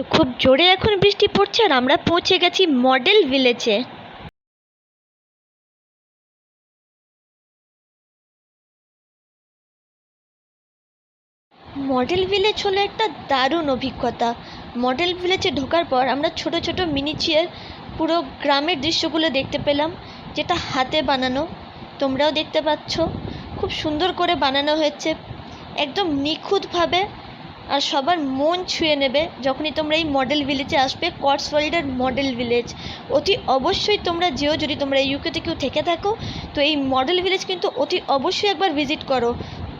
তো খুব জোরে এখন বৃষ্টি পড়ছে আর আমরা পৌঁছে গেছি মডেল ভিলেজে। মডেল ভিলেজ হলো একটা দারুণ অভিজ্ঞতা। মডেল ভিলেজে ঢোকার পর আমরা ছোট ছোট মিনিচিয়ার পুরো গ্রামের দৃশ্যগুলো দেখতে পেলাম, যেটা হাতে বানানো। তোমরাও দেখতে পাচ্ছ, খুব সুন্দর করে বানানো হয়েছে, একদম নিখুঁতভাবে। আর সবার মন ছুঁয়ে নেবে যখনই তোমরা এই মডেল ভিলেজে আসবে কটসওয়াল্ডের মডেল ভিলেজ অতি অবশ্যই তোমরা যেও যদি তোমরা ইউকেতে কেউ থেকে থাকো। তো এই মডেল ভিলেজ কিন্তু অতি অবশ্যই একবার ভিজিট করো।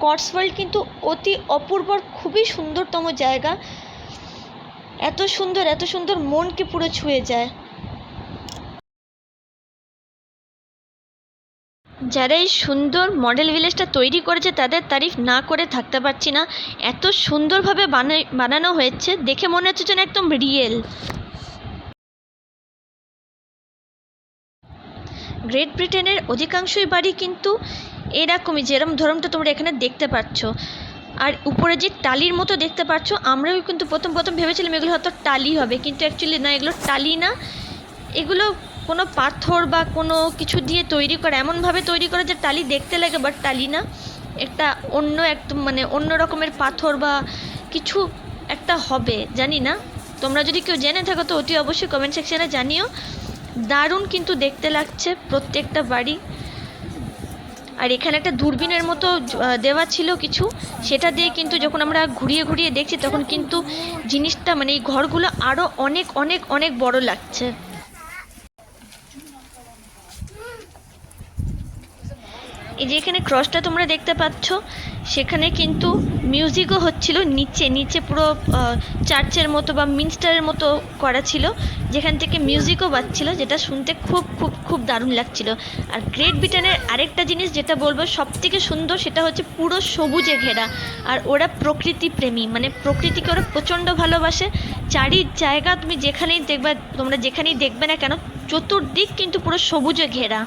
কটসওয়াল্ড কিন্তু অতি অপূর্ব খুবই সুন্দরতম জায়গা। এত সুন্দর এত সুন্দর মনকে পুরো ছুঁয়ে যায়। যারা এই সুন্দর মডেল ভিলেজটা তৈরি করেছে তাদের তারিফ না করে থাকতে পারছি না। এত সুন্দরভাবে বানানো হয়েছে, দেখে মনে হচ্ছে যেন একদম রিয়েল গ্রেট ব্রিটেনের অধিকাংশই বাড়ি কিন্তু এরকমই যেরকম ধরনটা তোমরা এখানে দেখতে পাচ্ছ। আর উপরে যে টালির মতো দেখতে পাচ্ছ, আমরাও কিন্তু প্রথম প্রথম ভেবেছিলাম এগুলো হয়তো টালি হবে, কিন্তু অ্যাকচুয়ালি না, এগুলো টালি না। এগুলো কোনো পাথর বা কোনো কিছু দিয়ে তৈরি করা, এমনভাবে তৈরি করা যে টালি দেখতে লাগে বাট টালি না। একটা অন্য একদম মানে অন্য রকমের পাথর বা কিছু একটা হবে, জানি না। তোমরা যদি কেউ জেনে থাকো তো অতি অবশ্যই কমেন্ট সেকশানে জানিও। দারুণ কিন্তু দেখতে লাগছে প্রত্যেকটা বাড়ি। আর এখানে একটা দূরবীনের মতো দেওয়া ছিল কিছু। সেটা দিয়ে কিন্তু যখন আমরা ঘুরিয়ে ঘুরিয়ে দেখছি, তখন কিন্তু জিনিসটা মানে এই ঘরগুলো আরও অনেক অনেক অনেক বড় লাগছে। এই যে এখানে ক্রসটা তোমরা দেখতে পাচ্ছ, সেখানে কিন্তু মিউজিকও হচ্ছিল নিচে নিচে পুরো চার্চের মতো বা মিনস্টারের মতো করা ছিল, যেখান থেকে মিউজিকও বাজছিল, যেটা শুনতে খুব খুব খুব দারুণ লাগছিল। আর গ্রেট ব্রিটেনের আরেকটা জিনিস যেটা বলব সব থেকে সুন্দর সেটা হচ্ছে পুরো সবুজে ঘেরা। আর ওরা প্রকৃতি প্রেমী মানে প্রকৃতিকে ওরা প্রচণ্ড ভালোবাসে। চারি জায়গা তুমি যেখানেই দেখবে, তোমরা যেখানেই দেখবে না কেন, চতুর্দিক কিন্তু পুরো সবুজে ঘেরা।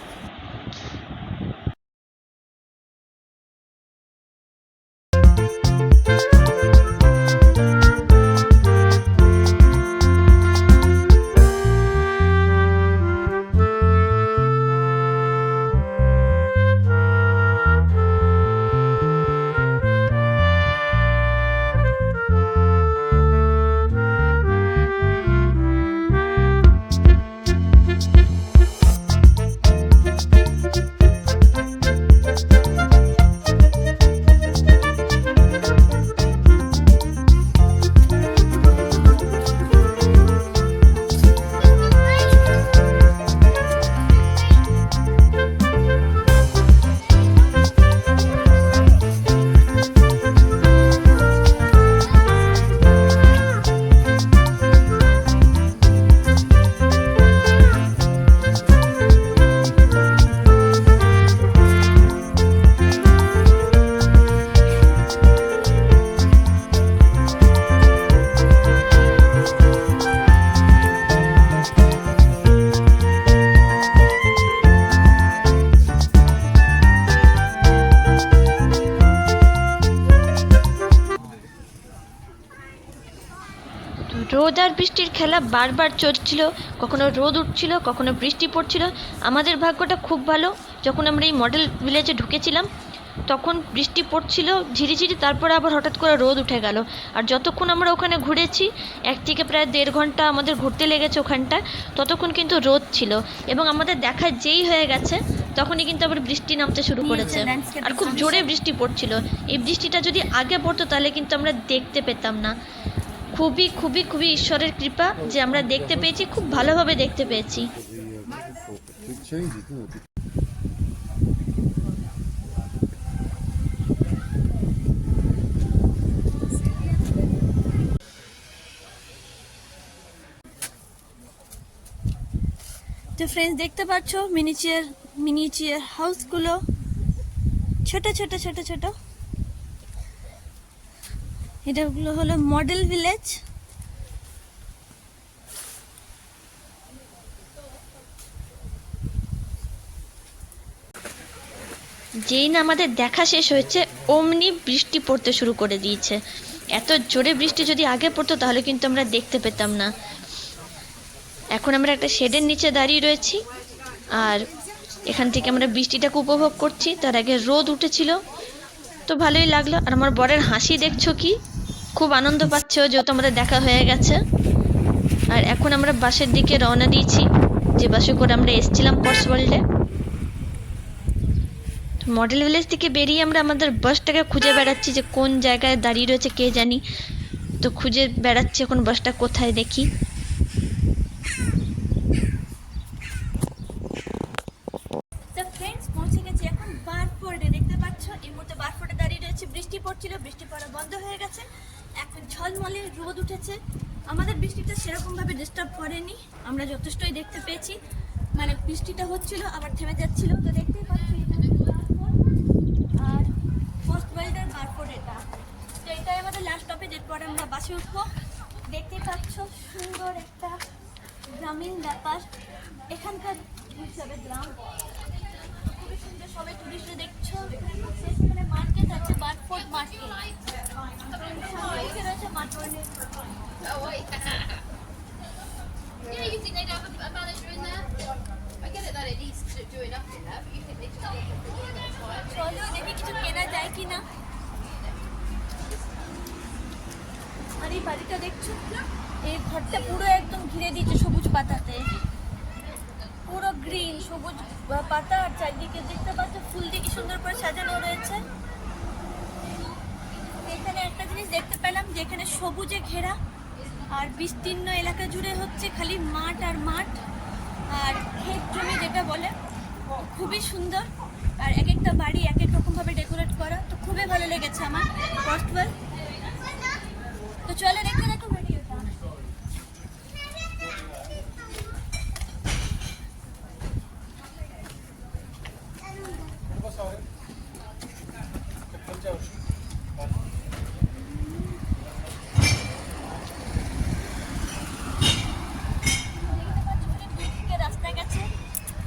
রোদ আর বৃষ্টির খেলা বারবার চলছিল কখনো রোদ উঠছিল কখনো বৃষ্টি পড়ছিল। আমাদের ভাগ্যটা খুব ভালো। যখন আমরা এই মডেল ভিলেজে ঢুকেছিলাম তখন বৃষ্টি পড়ছিল ঝিরিঝিরি তারপরে আবার হঠাৎ করে রোদ উঠে গেল। আর যতক্ষণ আমরা ওখানে ঘুরেছি এক থেকে প্রায় দেড় ঘণ্টা আমাদের ঘুরতে লেগেছে ওখানটা ততক্ষণ কিন্তু রোদ ছিল। এবং আমাদের দেখা যেই হয়ে গেছে তখনই কিন্তু আবার বৃষ্টি নামতে শুরু করেছে। আর খুব জোরে বৃষ্টি পড়ছিল। এই বৃষ্টিটা যদি আগে পড়তো তাহলে কিন্তু আমরা দেখতে পেতাম না। খুবই খুবই খুবই ঈশ্বরের কৃপা যে আমরা দেখতে পেয়েছি, খুব ভালোভাবে দেখতে পেয়েছি? তো ফ্রেন্ডস দেখতে পাচ্ছ মিনিচিয়ার মিনিচিয়ার হাউসগুলো ছোট ছোট ছোট ছোট এটাগুলো হলো মডেল ভিলেজ। যেই না আমাদের দেখা শেষ হয়েছে, অমনি বৃষ্টি পড়তে শুরু করে দিয়েছে। এত জোরে বৃষ্টি যদি আগে পড়তো, তাহলে কিন্তু আমরা দেখতে পেতাম না। এখন আমরা একটা শেডের নিচে দাঁড়িয়ে রয়েছি, আর এখান থেকে আমরা বৃষ্টিটাকে উপভোগ করছি। তার আগে রোদ উঠেছিল, তো ভালোই লাগল। আর আমার বরের হাসি দেখছ কি? খুব আনন্দ পাচ্ছ, যেহেতু আমাদের দেখা হয়ে গেছে। আর এখন আমরা বাসের দিকে রওনা দিয়েছি, যে বাসে করে আমরা এসেছিলাম কর্স ওয়ার্ল্ডে মডেল ভিলেজ থেকে বেরিয়ে আমরা আমাদের বাসটাকে খুঁজে বেড়াচ্ছি, যে কোন জায়গায় দাঁড়িয়ে রয়েছে কে জানি। তো খুঁজে বেড়াচ্ছি এখন বাসটা কোথায় দেখি তো ফ্রেন্ডস পৌঁছে গেছি এখন বারফোর্ডে দেখতে পাচ্ছ এই মুহূর্তে বারফোর্ডে দাঁড়িয়ে রয়েছে বৃষ্টি পড়ছিল বৃষ্টি পড়া বন্ধ হয়ে গেছে এখন ঝলমলে রোদ উঠেছে। আমাদের বৃষ্টিটা সেরকমভাবে ডিস্টার্ব করেনি। আমরা যথেষ্টই দেখতে পেয়েছি। মানে বৃষ্টিটা হচ্ছিল, আবার থেমে যাচ্ছিল। তো দেখতেই পাচ্ছি। আর পোস্ট ওয়েল্ডার বারফোর্ড এটা। তো এটাই আমাদের লাস্ট স্টপেজ এরপরে আমরা বাসে উঠবো। দেখতেই পাচ্ছ, সুন্দর একটা গ্রামীণ ব্যাপার। এখানকার হিসাবে গ্রাম। খুবই সুন্দর, সবাই টুরিস্টরা দেখছ। সবুজ পাতা আর চারিদিকে দেখতে পাচ্ছ ফুল দিয়ে সুন্দর করে সাজানো রয়েছে। এখানে একটা জিনিস দেখতে পেলাম যে এখানে সবুজে ঘেরা আর বিস্তীর্ণ এলাকা জুড়ে হচ্ছে খালি মাঠ আর মাঠ। আর ক্ষেত জমি যেটা বলে, খুবই সুন্দর। আর এক একটা বাড়ি এক এক রকমভাবে ডেকোরেট করা, তো খুবই ভালো লেগেছে আমার কস্টওয়েল তো চলে দেখতে দেখো ভিডিওটা দুদিকে রাস্তা গেছে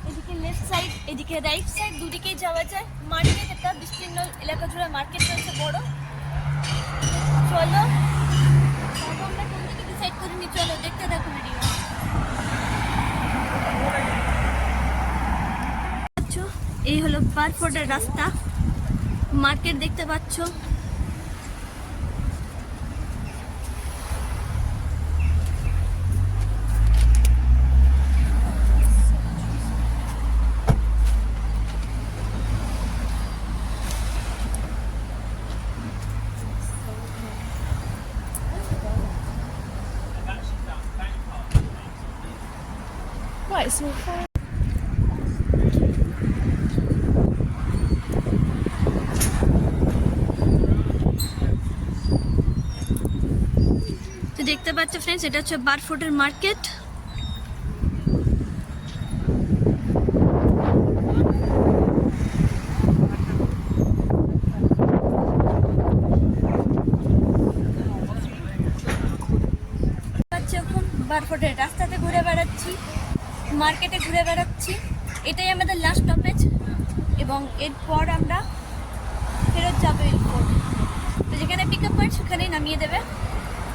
এদিকে লেফট সাইড এদিকে রাইট সাইড দুদিকেই যাওয়া যায়। মার্কেট একটা বিস্তীর্ণ এলাকা জুড়ে মার্কেট রয়েছে বড়। চলো আমরা কোন দিকে চলো দেখতে থাকো ভিডিও এই হলো বারফোর্ডের রাস্তা। মার্কেট দেখতে পাচ্ছ। So far. তো দেখতে পাচ্ছ ফ্রেন্ডস এটা হচ্ছে বারফোর্ডের মার্কেট পাচ্ছি এখন বারফোর্ডের রাস্তাতে ঘুরে বেড়াচ্ছি মার্কেটে ঘুরে বেড়াচ্ছি। এটাই আমাদের লাস্ট স্টপেজ এবং এরপর আমরা ফেরত যাব এরপর তো যেখানে পিক আপ পয়েন্ট সেখানেই নামিয়ে দেবে।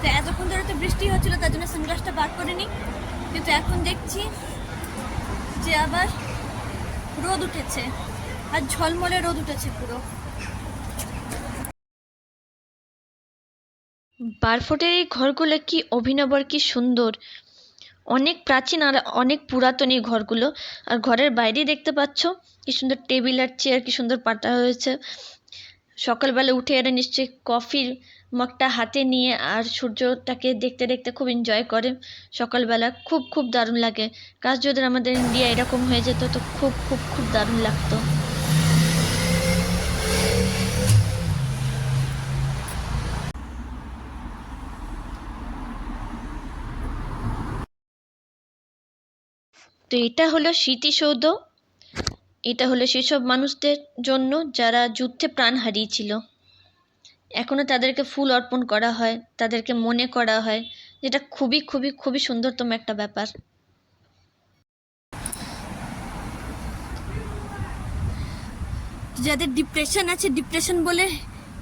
তো এতক্ষণ ধরে তো বৃষ্টি হচ্ছিল, তার জন্য সানগ্লাসটা বার করিনি কিন্তু এখন দেখছি যে আবার রোদ উঠেছে। আর ঝলমলে রোদ উঠেছে পুরো। বারফোটের এই ঘরগুলো কি অভিনব আর কি সুন্দর। অনেক প্রাচীন আর অনেক পুরাতন এই ঘরগুলো। আর ঘরের বাইরেই দেখতে পাচ্ছ, কি সুন্দর টেবিল আর চেয়ার, কি সুন্দর পাতা হয়েছে। সকালবেলা উঠে এরা নিশ্চয়ই কফির মগটা হাতে নিয়ে আর সূর্যটাকে দেখতে দেখতে খুব এনজয় করে। সকালবেলা খুব খুব দারুণ লাগে। কাজ যদি আমাদের ইন্ডিয়া এরকম হয়ে যেত, তো খুব খুব খুব দারুণ লাগতো। তো এটা হলো স্মৃতিসৌধ। এটা হলো সেসব মানুষদের জন্য যারা যুদ্ধে প্রাণ হারিয়েছিল। এখনও তাদেরকে ফুল অর্পণ করা হয়, তাদেরকে মনে করা হয়। যেটা খুবই খুবই খুবই সুন্দরতম একটা ব্যাপার। যাদের ডিপ্রেশন আছে ডিপ্রেশন বলে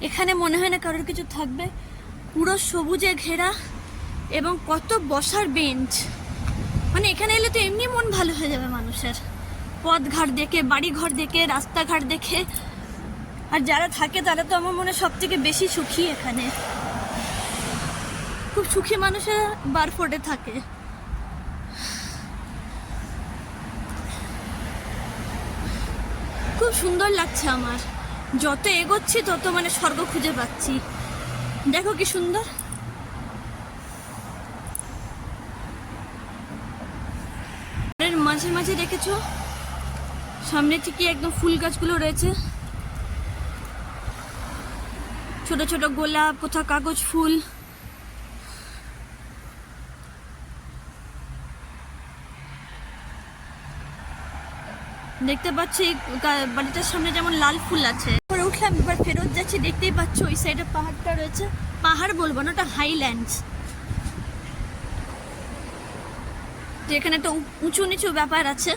এখানে মনে হয় না কারোর কিছু থাকবে। পুরো সবুজে ঘেরা এবং কত বসার বেঞ্চ মানে এখানে এলে তো এমনি মন ভালো হয়ে যাবে মানুষের। পথঘাট দেখে, বাড়িঘর দেখে, রাস্তাঘাট দেখে। আর যারা থাকে তারা তো আমার মনে সব থেকে বেশি সুখী এখানে। খুব সুখী মানুষেরা বারফোর্টে থাকে। খুব সুন্দর লাগছে আমার। যত এগোচ্ছি তত মানে স্বর্গ খুঁজে পাচ্ছি। দেখো কি সুন্দর এর মাঝে সামনে থেকে একদম ফুল গাছগুলো রয়েছে। ছোট ছোট গোলাপ, কোথাও কাগজ ফুল। দেখতে পাচ্ছি বাড়িটার সামনে যেমন লাল ফুল আছে। উঠলাম, এবার ফেরত যাচ্ছি, দেখতেই পাচ্ছ ওই সাইডে পাহাড়টা রয়েছে। পাহাড় বলব না, ওটা হাইল্যান্ডস এখানে একটা উঁচু নিচু ব্যাপার আছে।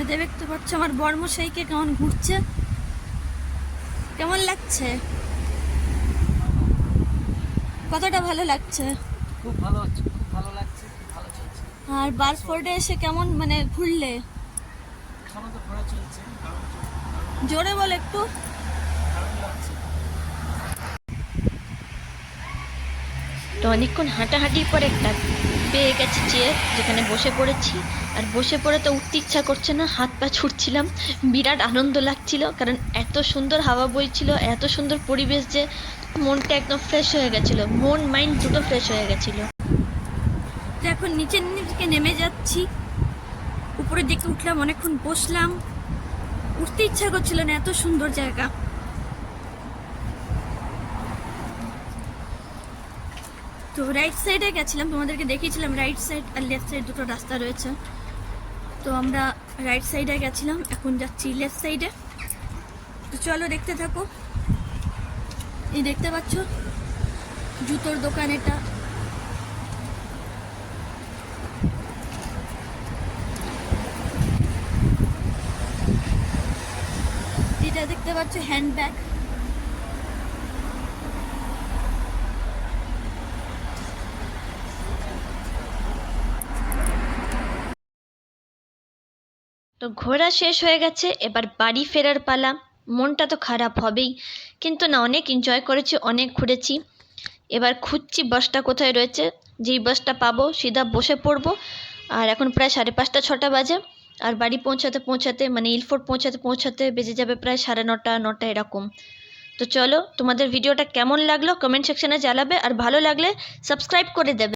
এতে দেখতে পাচ্ছ আমার বর্মশাইকে কেমন ঘুরছে। কেমন লাগছে? কতটা ভালো লাগছে। খুব ভালো খুব ভালো লাগছে ভালো চলছে। আর বার্সফোর্ডে এসে কেমন মানে ঘুরলে? জোরে বল একটু দারুণ লাগছে তো অনেকক্ষণ হাঁটাহাঁটির পর একটা পেয়ে গেছি চেয়ার যেখানে বসে পড়েছি। আর বসে পড়ে তো উঠতে ইচ্ছা করছে না, হাত পা ছুটছিলাম। বিরাট আনন্দ লাগছিল, কারণ এত সুন্দর হাওয়া বইছিল, এত সুন্দর পরিবেশ যে মনটা একদম ফ্রেশ হয়ে গেছিল। মন মাইন্ড দুটো ফ্রেশ হয়ে গেছিল। তো এখন নিচের দিকে নেমে যাচ্ছি। উপরের দিকে উঠলাম, অনেকক্ষণ বসলাম। উঠতে ইচ্ছা করছিল না, এত সুন্দর জায়গা। তো রাইট সাইডে গেছিলাম, তোমাদেরকে দেখিয়েছিলাম রাইট সাইড আর লেফট সাইড দুটো রাস্তা রয়েছে। তো আমরা রাইট সাইডে গেছিলাম, এখন যাচ্ছি লেফট সাইডে তো চলো দেখতে থাকো। এই দেখতে পাচ্ছ, জুতোর দোকান এটা। এটা দেখতে পাচ্ছ হ্যান্ডব্যাগ তো ঘোরা শেষ হয়ে গেছে, এবার বাড়ি ফেরার পালা। মনটা তো খারাপ হবেই, কিন্তু না, অনেক এনজয় করেছি, অনেক ঘুরেছি। এবার খুঁজছি বাসটা কোথায় রয়েছে, যেই বাসটা পাবো, সিধা বসে পড়ব। আর এখন প্রায় সাড়ে পাঁচটা, ছটা বাজে। আর বাড়ি পৌঁছাতে পৌঁছাতে মানে ইলফোর্ট পৌঁছাতে পৌঁছাতে বেজে যাবে প্রায় সাড়ে নটা নটা এরকম। তো চলো, তোমাদের ভিডিওটা কেমন লাগল কমেন্ট সেকশনে জানাবে। আর ভালো লাগলে সাবস্ক্রাইব করে দেবে।